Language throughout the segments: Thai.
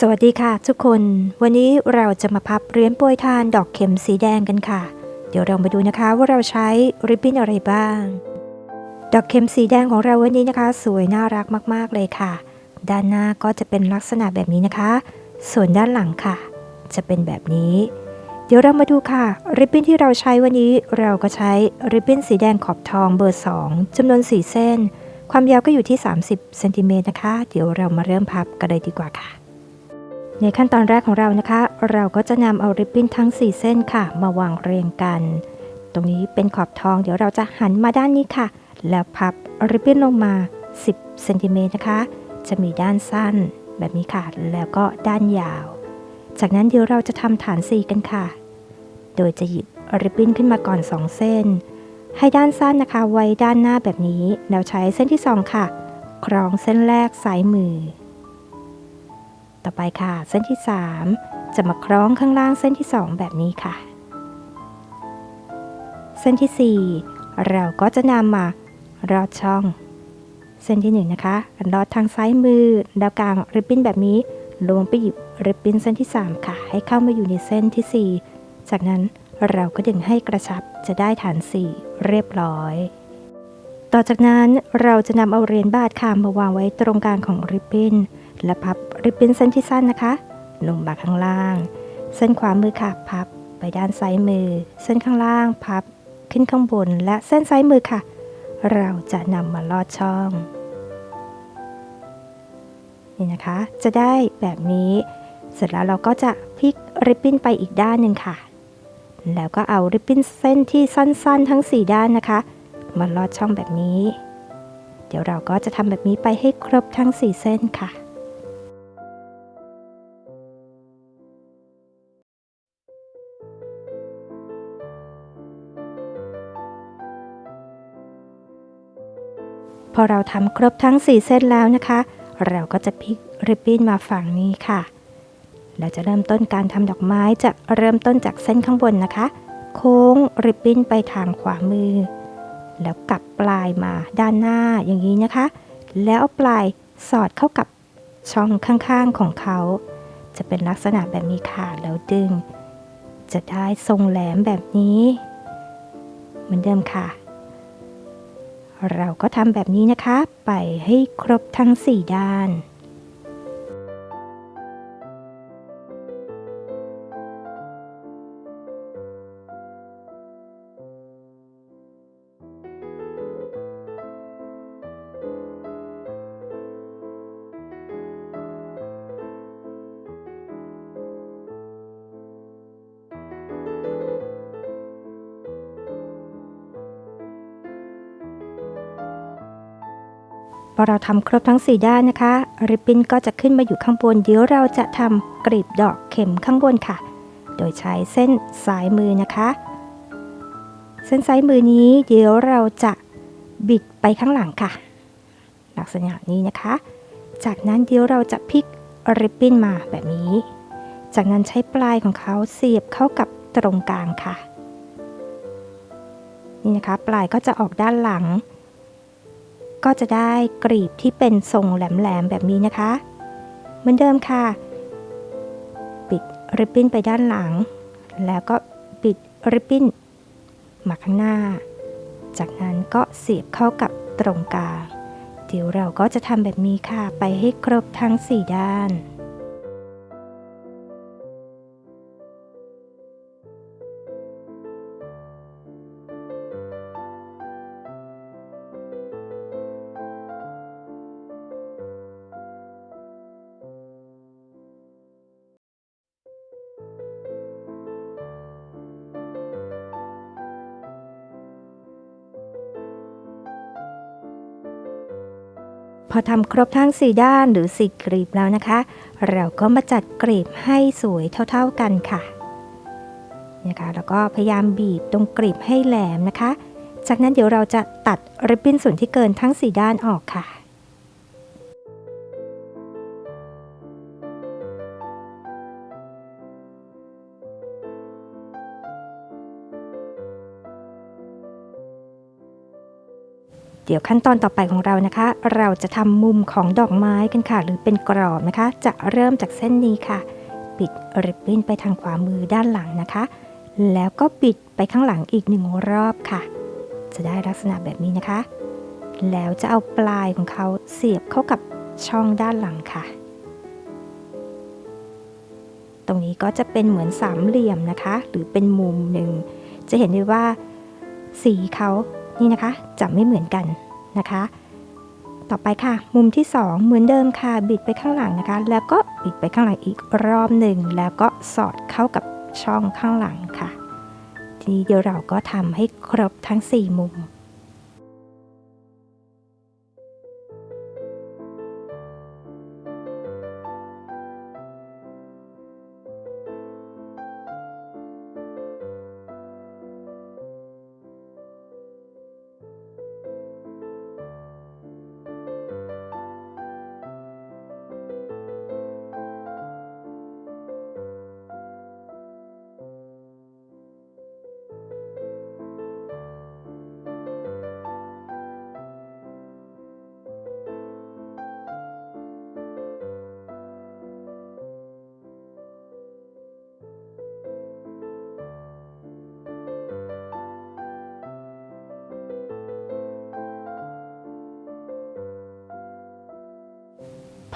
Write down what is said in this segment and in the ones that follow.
สวัสดีค่ะทุกคน วันนี้เราจะมาพับเหรียญโปรยทานดอกเข็มสีแดงกันค่ะ เดี๋ยวเรามาดูนะคะว่าเราใช้ริบบิ้นอะไรบ้าง ดอกเข็มสีแดงของเราวันนี้นะคะ สวยน่ารักมากๆเลยค่ะ ด้านหน้าก็จะเป็นลักษณะแบบนี้นะคะ ส่วนด้านหลังค่ะ จะเป็นแบบนี้ เดี๋ยวเรามาดูค่ะ ริบบิ้นที่เราใช้วันนี้เราก็ใช้ริบบิ้นสีแดงขอบทองเบอร์ 2จำนวน 4 เส้น ความยาวก็อยู่ที่ 30เซนติเมตรนะคะ เดี๋ยวเรามาเริ่มพับกันเลยดีกว่าค่ะ ในขั้นตอนแรกของเรานะคะ เราก็จะนำเอาริบบิ้นทั้ง 4 เส้นค่ะ มาวางเรียงกัน ตรงนี้เป็นขอบทองเดี๋ยวเราจะหันมาด้านนี้ค่ะ แล้วพับริบบิ้นลงมา 10เซนติเมตรนะคะ จะมีด้านสั้นแบบนี้ค่ะ แล้วก็ด้านยาว จากนั้นเดี๋ยวเราจะทำฐาน4กันค่ะ โดยจะหยิบริบบิ้นขึ้นมาก่อน 2 เส้น ให้ด้านสั้นนะคะ ไว้ด้านหน้าแบบนี้ แล้วใช้เส้นที่ 2 ค่ะคล้องเส้นแรกซ้ายมือ ต่อไปค่ะ เส้นที่ 3 จะมาคล้องข้างล่างเส้นที่ 2 แบบนี้ค่ะ เส้นที่ 4 เราก็จะนำมารอดช่อง เส้นที่1นะคะลอดทางซ้ายมือแล้วกลางริบบิ้นแบบนี้ลงไปหยิบริบบิ้นเส้นที่ 3 ค่ะ ให้เข้ามาอยู่ในเส้นที่ 4 จากนั้นเราก็ดึงให้กระชับจะได้ฐาน 4 เรียบร้อย ต่อจากนั้นเราจะนำเอาเหรียญบาทค่ะมาวางไว้ตรงกลางของริบบิ้นและพับ ริบบิ้นเส้นที่สั้นนะคะลงมบาข้างล่าง เส้นขวามือค่ะ พับไปด้านซ้ายมือ เส้นข้างล่างพับ ขึ้นข้างบนและเส้นซ้ายมือค่ะ เราจะนำมาลอดช่อง นี่นะคะ จะได้แบบนี้ เสร็จแล้วเราก็จะพลิกริบบิ้นไปอีกด้านหนึ่งค่ะ แล้วก็เอาริบบิ้นเส้นที่สั้นๆ ทั้ง 4 ด้านนะคะ มาลอดช่องแบบนี้ เดี๋ยวเราก็จะทำแบบนี้ไปให้ครบทั้ง 4 เส้นค่ะ พอเราทำครบทั้ง 4 เส้นแล้วนะคะ เราก็จะพลิกริบบิ้นมาฝั่งนี้ค่ะ เราจะเริ่มต้นการทำดอกไม้จะเริ่มต้นจากเส้นข้างบนนะคะ โค้งริบบิ้นไปทางขวามือ แล้วกลับปลายมาด้านหน้าอย่างนี้นะคะ แล้วปลายสอดเข้ากับช่องข้างๆของเขา จะเป็นลักษณะแบบนี้ค่ะแล้วดึง จะได้ทรงแหลมแบบนี้ เหมือนเดิมค่ะ เราก็ทำแบบนี้นะคะ ไปให้ครบทั้ง 4 ด้าน พอเราทำครบทั้ง 4 ด้านนะคะ ริบบิ้นก็จะขึ้นมาอยู่ข้างบน เดี๋ยวเราจะทำกลีบดอกเข็มข้างบนค่ะ โดยใช้เส้นสายมือนะคะ เส้นสายมือนี้เดี๋ยวเราจะบิดไปข้างหลังค่ะ ลักษณะนี้นะคะ จากนั้นเดี๋ยวเราจะพลิกริบบิ้นมาแบบนี้ จากนั้นใช้ปลายของเขาเสียบเข้ากับตรงกลางค่ะ นี่นะคะ ปลายก็จะออกด้านหลัง ก็จะได้กรีบที่เป็นทรงแหลมๆแบบนี้นะคะ เหมือนเดิมค่ะ ปิดริบบิ้นไปด้านหลัง แล้วก็ปิดริบบิ้นมาข้างหน้า จากนั้นก็เสียบเข้ากับตรงกลางเดี๋ยวเราก็จะทำแบบนี้ค่ะ ไปให้ครบทั้ง 4 ด้าน พอทำครบทั้ง 4 ด้านหรือ 4กรีบแล้วนะคะ เราก็มาจัดกรีบให้สวยเท่าๆกันค่ะนะคะแล้วก็พยายามบีบตรงกรีบให้แหลมนะคะ จากนั้นเดี๋ยวเราจะตัดริบบิ้นส่วนที่เกินทั้ง 4 ด้านออกค่ะ เดี๋ยวขั้นตอนต่อไปของเรานะคะ เราจะทำมุมของดอกไม้กันค่ะ หรือเป็นกรอบนะคะ จะเริ่มจากเส้นนี้ค่ะ ปิดริบบิ้นไปทางขวามือด้านหลังนะคะ แล้วก็ปิดไปข้างหลังอีกหนึ่งรอบค่ะ จะได้ลักษณะแบบนี้นะคะ แล้วจะเอาปลายของเขาเสียบเข้ากับช่องด้านหลังค่ะ ตรงนี้ก็จะเป็นเหมือนสามเหลี่ยมนะคะ หรือเป็นมุมหนึ่ง จะเห็นได้ว่าสีเขา นี่นะคะจะไม่เหมือนกันนะคะ ต่อไปค่ะ มุมที่ 2 เหมือนเดิมค่ะ บิดไปข้างหลังนะคะ แล้วก็บิดไปข้างหลังอีกรอบหนึ่งแล้วก็สอดเข้ากับช่องข้างหลังค่ะ ทีนี้เดี๋ยวเราก็ทำให้ครบทั้ง 4 มุม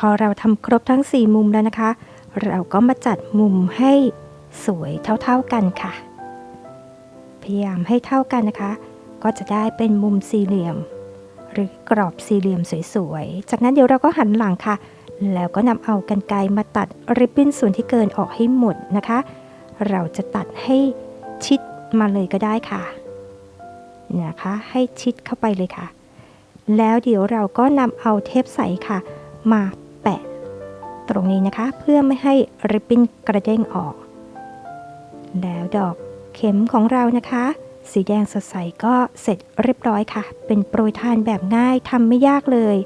พอเราทำครบทั้ง 4 มุมแล้วนะคะ เราก็มาจัดมุมให้สวยเท่าๆกันค่ะ พยายามให้เท่ากันนะคะ ก็จะได้เป็นมุมสี่เหลี่ยม หรือกรอบสี่เหลี่ยมสวยๆ จากนั้นเดี๋ยวเราก็หันหลังค่ะ แล้วก็นำเอากันไกมาตัดริบบิ้นส่วนที่เกินออกให้หมดนะคะ เราจะตัดให้ชิดมาเลยก็ได้ค่ะนะคะให้ชิดเข้าไปเลยค่ะ แล้วเดี๋ยวเราก็นำเอาเทปใสค่ะ มา ตรงนี้นะคะ เพื่อไม่ให้ริบบิ้นกระเด้งออก แล้วดอกเข็มของเรานะคะ สีแดงสดใสก็เสร็จเรียบร้อยค่ะ เป็นโปรยทานแบบง่ายทำไม่ยากเลย